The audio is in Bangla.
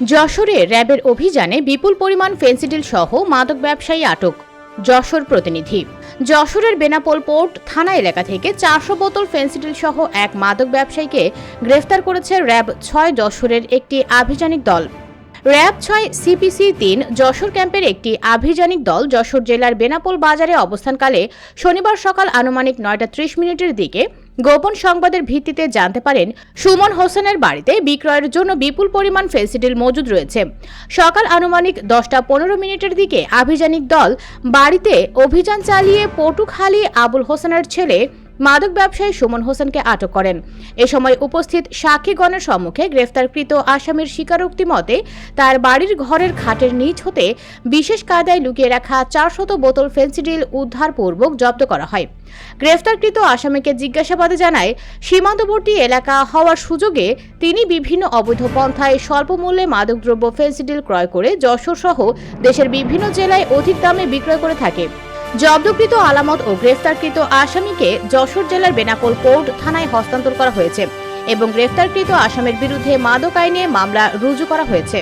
যশোরে র্যাবের অভিযানে বিপুল পরিমাণ ফেন্সিডিল সহ মাদক ব্যবসায়ী আটক যশোর প্রতিনিধি। যশোরের বেনাপোল পোর্ট থানা এলাকা থেকে চারশো বোতল ফেন্সিডিল সহ এক মাদক ব্যবসায়ীকে গ্রেফতার করেছে র্যাব ছয় যশোরের একটি আভিযানিক দল। র্যাব ছয় সিপিসি তিন যশোর ক্যাম্পের একটি আভিযানিক দল যশোর জেলার বেনাপোল বাজারে অবস্থানকালে শনিবার সকাল আনুমানিক নয়টা ত্রিশ মিনিটের দিকে গোপন সংবাদের ভিত্তিতে জানতে পারেন, সুমন হোসেনের বাড়িতে বিক্রয়ের জন্য বিপুল পরিমাণ ফেসিডিল মজুদ রয়েছে। সকাল আনুমানিক দশটা পনেরো মিনিটের দিকে আভিযানিক দল বাড়িতে অভিযান চালিয়ে পটুখালী আবুল হোসেনের ছেলে মাদক ব্যবসায়ী সুমন হোসেনকে আটক করেন। এ সময় উপস্থিত সাক্ষীগণের সম্মুখে গ্রেফতারকৃত আসামির স্বীকারোক্তি মতে তার বাড়ির ঘরের খাটের নিচ হতে বিশেষ কায়দায় লুকিয়ে রাখা চারশত বোতল ফেন্সিডিল উদ্ধারপূর্বক জব্দ করা হয়। গ্রেফতারকৃত আসামিকে জিজ্ঞাসাবাদে জানায়, সীমান্তবর্তী এলাকা হওয়ার সুযোগে তিনি বিভিন্ন অবৈধ পন্থায় স্বল্প মূল্যে মাদকদ্রব্য ফেন্সিডিল ক্রয় করে যশোর সহ দেশের বিভিন্ন জেলায় অধিক দামে বিক্রয় করে থাকে। জব্দকৃত আলামত ও গ্রেফতারকৃত আসামিকে যশোর জেলার বেনাপোল কোর্ট থানায় হস্তান্তর করা হয়েছে এবং গ্রেফতারকৃত আসামের বিরুদ্ধে মাদক আইনে মামলা রুজু করা হয়েছে।